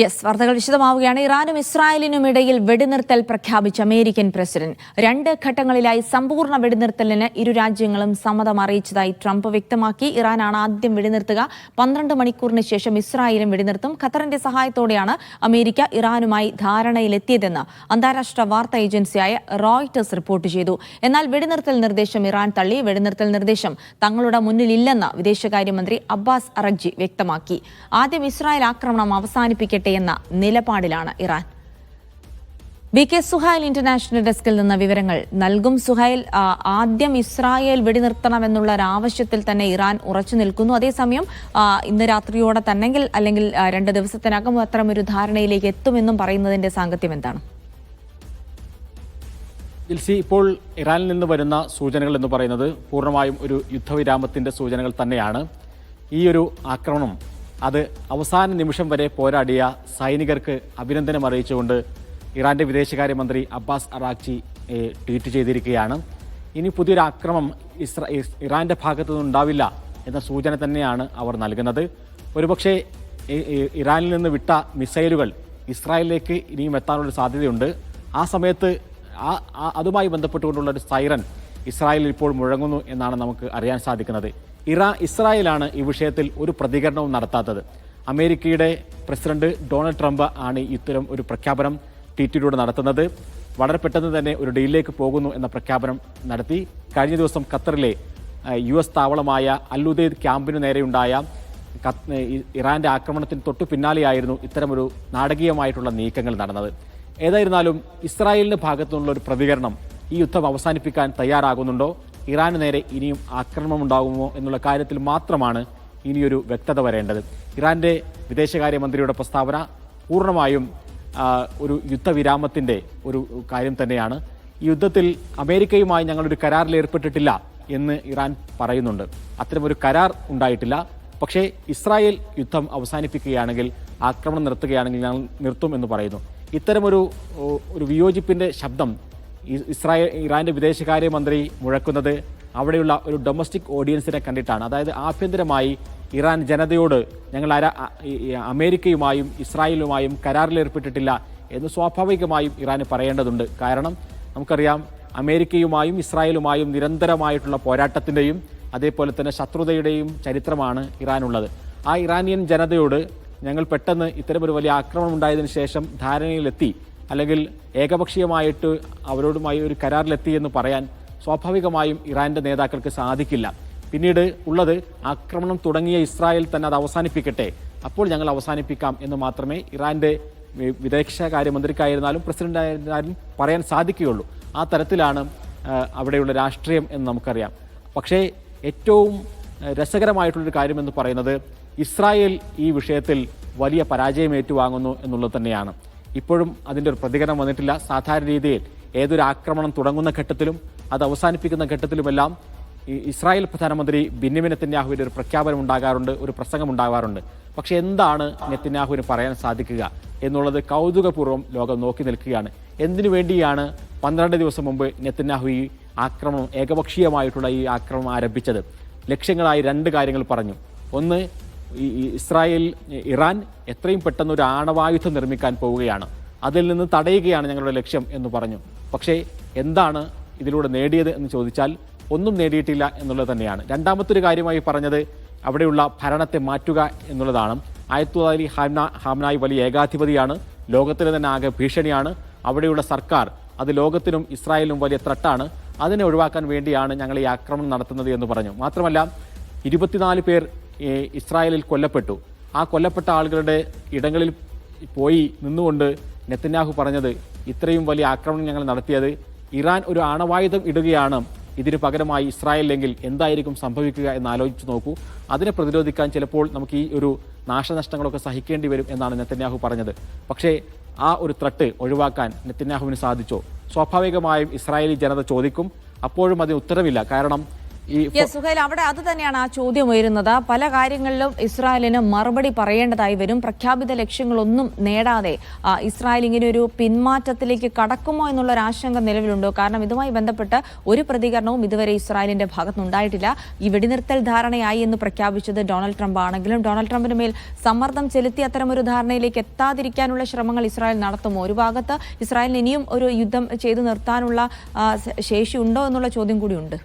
Yes വാർത്തകൾ വിശദമാവുകയാണ്. ഇറാനും ഇസ്രായേലിനും ഇടയിൽ വെടിനിർത്തൽ പ്രഖ്യാപിച്ച അമേരിക്കൻ പ്രസിഡന്റ്. രണ്ട് ഘട്ടങ്ങളിലായി സമ്പൂർണ വെടിനിർത്തലിന് ഇരു രാജ്യങ്ങളും സമ്മതം അറിയിച്ചതായി ട്രംപ് വ്യക്തമാക്കി. ഇറാനാണ് ആദ്യം വെടിനിർത്തുക. പന്ത്രണ്ട് മണിക്കൂറിന് ശേഷം ഇസ്രായേലും വെടിനിർത്തും. ഖത്തറിന്റെ സഹായത്തോടെയാണ് അമേരിക്ക ഇറാനുമായി ധാരണയിലെത്തിയതെന്ന് അന്താരാഷ്ട്ര വാർത്താ ഏജൻസിയായ റോയിറ്റേഴ്സ് റിപ്പോർട്ട് ചെയ്തു. എന്നാൽ വെടിനിർത്തൽ നിർദ്ദേശം ഇറാൻ തള്ളി. വെടിനിർത്തൽ നിർദ്ദേശം തങ്ങളുടെ മുന്നിലില്ലെന്ന് വിദേശകാര്യമന്ത്രി അബ്ബാസ് അറഗ്ജി വ്യക്തമാക്കി. ആദ്യം ഇസ്രായേൽ ആക്രമണം അവസാനിപ്പിക്കട്ടെ എന്ന നിലപാടിലാണ് Iran. B K Suhail international ഡെസ്കിൽ നിന്ന് വിവരങ്ങൾ നൽകും. സുഹൈൽ ആദ്യം ഇസ്രായേൽ വെടിനിർത്തണമെന്നുള്ള ഒരു ആവശ്യത്തിൽ തന്നെ ഇറാൻ ഉറച്ചു നിൽക്കുന്നു. അതേസമയം ഇന്ന് രാത്രിയോടെ തന്നെങ്കിൽ അല്ലെങ്കിൽ രണ്ട് ദിവസത്തിനകം അത്തരമൊരു ധാരണയിലേക്ക് എത്തുമെന്നും പറയുന്നതിന്റെ സാങ്കത്യം എന്താണ്? ജിൽസി ഇപ്പോൾ ഇറാനിൽ നിന്ന് വരുന്ന സൂചനകൾ എന്ന് പറയുന്നത് പൂർണമായും ഒരു യുദ്ധവിരാമത്തിന്റെ സൂചനകൾ തന്നെയാണ്. ഈ ഒരു ആക്രമണം അത് അവസാന നിമിഷം വരെ പോരാടിയ സൈനികർക്ക് അഭിനന്ദനം അറിയിച്ചുകൊണ്ട് ഇറാന്റെ വിദേശകാര്യമന്ത്രി അബ്ബാസ് അറാഖ്ചി ട്വീറ്റ് ചെയ്തിരിക്കുകയാണ്. ഇനി പുതിയൊരു ആക്രമം ഇസ്ര ഇറാന്റെ ഭാഗത്തു നിന്നുണ്ടാവില്ല എന്ന സൂചന തന്നെയാണ് അവർ നൽകുന്നത്. ഒരുപക്ഷെ ഇറാനിൽ നിന്ന് വിട്ട മിസൈലുകൾ ഇസ്രായേലിലേക്ക് ഇനിയും എത്താനുള്ള സാധ്യതയുണ്ട്. ആ സമയത്ത് ആ- അതുമായി ബന്ധപ്പെട്ടുകൊണ്ടുള്ള ഒരു സൈറൻ ഇസ്രായേലിൽ ഇപ്പോൾ മുഴങ്ങുന്നു എന്നാണ് നമുക്ക് അറിയാൻ സാധിക്കുന്നത്. ഇറാ ഇസ്രായേലാണ് ഈ വിഷയത്തിൽ ഒരു പ്രതികരണവും നടത്താത്തത്. അമേരിക്കയുടെ പ്രസിഡന്റ് ഡൊണാൾഡ് ട്രംപ് ആണ് ഇത്തരം ഒരു പ്രഖ്യാപനം ട്വീറ്റിലൂടെ നടത്തുന്നത്. വളരെ പെട്ടെന്ന് തന്നെ ഒരു ഡീലിലേക്ക് പോകുന്നു എന്ന പ്രഖ്യാപനം നടത്തി. കഴിഞ്ഞ ദിവസം ഖത്തറിലെ യു എസ് താവളമായ അല്ലുദൈദ് ക്യാമ്പിന് നേരെയുണ്ടായ ഇറാന്റെ ആക്രമണത്തിന് തൊട്ടു പിന്നാലെയായിരുന്നു ഇത്തരമൊരു നാടകീയമായിട്ടുള്ള നീക്കങ്ങൾ നടന്നത്. ഏതായിരുന്നാലും ഇസ്രായേലിന്റെ ഭാഗത്തു നിന്നുള്ള ഒരു പ്രതികരണം ഈ യുദ്ധം അവസാനിപ്പിക്കാൻ തയ്യാറാകുന്നുണ്ടോ? ഇറാന് നേരെ ഇനിയും ആക്രമണം ഉണ്ടാകുമോ എന്നുള്ള കാര്യത്തിൽ മാത്രമാണ് ഇനിയൊരു വ്യക്തത വരേണ്ടത്. ഇറാന്റെ വിദേശകാര്യമന്ത്രിയുടെ പ്രസ്താവന പൂർണമായും ഒരു യുദ്ധവിരാമത്തിന്റെ ഒരു കാര്യം തന്നെയാണ്. ഈ യുദ്ധത്തിൽ അമേരിക്കയുമായി ഞങ്ങളൊരു കരാറിൽ ഏർപ്പെട്ടിട്ടില്ല എന്ന് ഇറാൻ പറയുന്നുണ്ട്. അത്തരമൊരു കരാർ ഉണ്ടായിട്ടില്ല. പക്ഷേ ഇസ്രായേൽ യുദ്ധം അവസാനിപ്പിക്കുകയാണെങ്കിൽ ആക്രമണം നിർത്തുകയാണെങ്കിൽ ഞങ്ങൾ നിർത്തും എന്ന് പറയുന്നു. ഇത്തരമൊരു ഒരു വിയോജിപ്പിന്റെ ശബ്ദം ഇസ്രായേൽ ഇറാന്റെ വിദേശകാര്യമന്ത്രി മുഴക്കുന്നത് അവിടെയുള്ള ഒരു ഡൊമസ്റ്റിക് ഓഡിയൻസിനെ കണ്ടിട്ടാണ്. അതായത് ആഭ്യന്തരമായി ഇറാൻ ജനതയോട് ഞങ്ങൾ ഈ അമേരിക്കയുമായും ഇസ്രായേലുമായും കരാറിലേർപ്പെട്ടിട്ടില്ല എന്ന് സ്വാഭാവികമായും ഇറാന് പറയേണ്ടതുണ്ട്. കാരണം നമുക്കറിയാം അമേരിക്കയുമായും ഇസ്രായേലുമായും നിരന്തരമായിട്ടുള്ള പോരാട്ടത്തിന്റെയും അതേപോലെ തന്നെ ശത്രുതയുടെയും ചരിത്രമാണ് ഇറാനുള്ളത്. ആ ഇറാനിയൻ ജനതയോട് ഞങ്ങൾ പെട്ടെന്ന് ഇത്തരമൊരു വലിയ ആക്രമണം ഉണ്ടായതിനു ശേഷം ധാരണയിലെത്തി. അല്ലെങ്കിൽ ഏകപക്ഷീയമായിട്ട് അവരോടുമായി ഒരു കരാറിലെത്തി എന്ന് പറയാൻ സ്വാഭാവികമായും ഇറാന്റെ നേതാക്കൾക്ക് സാധിക്കില്ല. പിന്നീട് ഉള്ളത് ആക്രമണം തുടങ്ങിയ ഇസ്രായേൽ തന്നെ അത് അവസാനിപ്പിക്കട്ടെ. അപ്പോൾ ഞങ്ങൾ അവസാനിപ്പിക്കാം എന്ന് മാത്രമേ ഇറാന്റെ വിദേശകാര്യമന്ത്രിക്കായിരുന്നാലും പ്രസിഡന്റായിരുന്നാലും പറയാൻ സാധിക്കുകയുള്ളൂ. ആ തരത്തിലാണ് അവിടെയുള്ള രാഷ്ട്രീയം എന്ന് നമുക്കറിയാം. പക്ഷേ ഏറ്റവും രസകരമായിട്ടുള്ളൊരു കാര്യമെന്ന് പറയുന്നത് ഇസ്രായേൽ ഈ വിഷയത്തിൽ വലിയ പരാജയം ഏറ്റുവാങ്ങുന്നു എന്നുള്ളത് തന്നെയാണ്. ഇപ്പോഴും അതിന്റെ ഒരു പ്രതികരണം വന്നിട്ടില്ല. സാധാരണ രീതിയിൽ ഏതൊരു ആക്രമണം തുടങ്ങുന്ന ഘട്ടത്തിലും അത് അവസാനിപ്പിക്കുന്ന ഘട്ടത്തിലുമെല്ലാം ഇസ്രായേൽ പ്രധാനമന്ത്രി ബിന്നിമിൻ നെത്തന്യാഹുവിന്റെ ഒരു പ്രഖ്യാപനം ഉണ്ടാകാറുണ്ട് ഒരു പ്രസംഗം ഉണ്ടാകാറുണ്ട്. പക്ഷെ എന്താണ് നെത്തന്യാഹുവിന് പറയാൻ സാധിക്കുക എന്നുള്ളത് കൗതുകപൂർവം ലോകം നോക്കി നിൽക്കുകയാണ്. എന്തിനു വേണ്ടിയാണ് പന്ത്രണ്ട് ദിവസം മുമ്പ് നെത്തന്യാഹു ഈ ആക്രമണം ഏകപക്ഷീയമായിട്ടുള്ള ഈ ആക്രമണം ആരംഭിച്ചത്? ലക്ഷ്യങ്ങളായി രണ്ട് കാര്യങ്ങൾ പറഞ്ഞു. ഒന്ന് ഈ ഇസ്രായേൽ ഇറാൻ എത്രയും പെട്ടെന്ന് ഒരു ആണവായുധം നിർമ്മിക്കാൻ പോവുകയാണ്. അതിൽ നിന്ന് തടയുകയാണ് ഞങ്ങളുടെ ലക്ഷ്യം എന്ന് പറഞ്ഞു. പക്ഷേ എന്താണ് ഇതിലൂടെ നേടിയത് എന്ന് ചോദിച്ചാൽ ഒന്നും നേടിയിട്ടില്ല എന്നുള്ളത് തന്നെയാണ്. രണ്ടാമത്തെ ഒരു കാര്യമായി പറഞ്ഞത് അവിടെയുള്ള ഭരണത്തെ മാറ്റുക എന്നുള്ളതാണ്. ആയത്തുള്ള അലി ഹാംന ഹാംനായി വലിയ ഏകാധിപതിയാണ്. ലോകത്തിന് തന്നെ ആകെ ഭീഷണിയാണ്. അവിടെയുള്ള സർക്കാർ അത് ലോകത്തിനും ഇസ്രായേലിനും വലിയ ത്രട്ടാണ്. അതിനെ ഒഴിവാക്കാൻ വേണ്ടിയാണ് ഞങ്ങൾ ഈ ആക്രമണം നടത്തുന്നത് എന്ന് പറഞ്ഞു. മാത്രമല്ല ഇരുപത്തിനാല് പേർ ഇസ്രായേലിൽ കൊല്ലപ്പെട്ടു. ആ കൊല്ലപ്പെട്ട ആളുകളുടെ ഇടങ്ങളിൽ പോയി നിന്നുകൊണ്ട് നെത്തന്യാഹു പറഞ്ഞത് ഇത്രയും വലിയ ആക്രമണം ഞങ്ങൾ നടത്തിയത്. ഇറാൻ ഒരു ആണവായുധം ഇടുകയാണ്. ഇതിന് പകരമായി ഇസ്രായേലിലെങ്കിൽ എന്തായിരിക്കും സംഭവിക്കുക എന്ന് ആലോചിച്ച് നോക്കൂ. അതിനെ പ്രതിരോധിക്കാൻ ചിലപ്പോൾ നമുക്ക് ഈ ഒരു നാശനഷ്ടങ്ങളൊക്കെ സഹിക്കേണ്ടി വരും എന്നാണ് നെത്തന്യാഹു പറഞ്ഞത്. പക്ഷേ ആ ഒരു ത്രട്ട് ഒഴിവാക്കാൻ നെത്തന്യാഹുവിന് സാധിച്ചോ? സ്വാഭാവികമായും ഇസ്രായേലി ജനത ചോദിക്കും. അപ്പോഴും അതിന് ഉത്തരവില്ല. കാരണം സുഹൈൽ അവിടെ അത് തന്നെയാണ് ആ ചോദ്യം ഉയരുന്നത്. പല കാര്യങ്ങളിലും ഇസ്രായേലിന് മറുപടി പറയേണ്ടതായി വരും. പ്രഖ്യാപിത ലക്ഷ്യങ്ങളൊന്നും നേടാതെ ഇസ്രായേൽ ഇങ്ങനെ ഒരു പിന്മാറ്റത്തിലേക്ക് കടക്കുമോ എന്നുള്ള ഒരു ആശങ്ക നിലവിലുണ്ടോ? കാരണം ഇതുമായി ബന്ധപ്പെട്ട് ഒരു പ്രതികരണവും ഇതുവരെ ഇസ്രായേലിന്റെ ഭാഗത്തുനിന്നുണ്ടായിട്ടില്ല ഈ വെടിനിർത്തൽ ധാരണയായി എന്ന് പ്രഖ്യാപിച്ചത് ഡൊണാൾഡ് ട്രംപ് ആണെങ്കിലും ഡൊണാൾഡ് ട്രംപിന് മേൽ സമ്മർദ്ദം ചെലുത്തി അത്തരമൊരു ധാരണയിലേക്ക് എത്താതിരിക്കാനുള്ള ശ്രമങ്ങൾ ഇസ്രായേൽ നടത്തുമോ? ഒരു ഭാഗത്ത് ഇസ്രായേലിന് ഇനിയും ഒരു യുദ്ധം ചെയ്തു നിർത്താനുള്ള ശേഷിയുണ്ടോ എന്നുള്ള ചോദ്യം കൂടിയുണ്ട്.